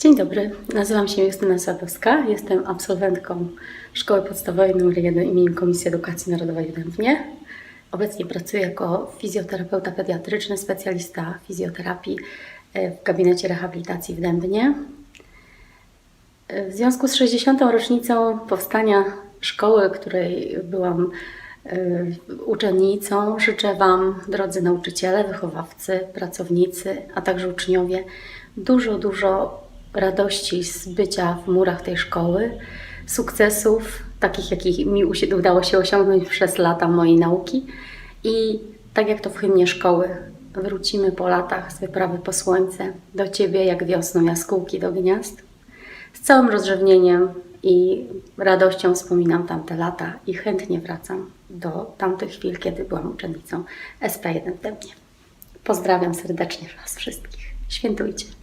Dzień dobry, nazywam się Justyna Sadowska, jestem absolwentką Szkoły Podstawowej nr 1 im. Komisji Edukacji Narodowej w Dębnie. Obecnie pracuję jako fizjoterapeuta pediatryczny, specjalista fizjoterapii e, w gabinecie rehabilitacji w Dębnie. E, W związku z 60. rocznicą powstania szkoły, której byłam e, uczennicą, życzę Wam, drodzy nauczyciele, wychowawcy, pracownicy, a także uczniowie, dużo, dużo radości z bycia w murach tej szkoły, sukcesów, takich jakich mi udało się osiągnąć przez lata mojej nauki. I tak jak to w hymnie szkoły, wrócimy po latach z wyprawy po słońce do Ciebie jak wiosną jaskółki do gniazd. Z całym rozrzewnieniem i radością wspominam tamte lata i chętnie wracam do tamtych chwil, kiedy byłam uczennicą SP1 w. Pozdrawiam serdecznie Was wszystkich. Świętujcie.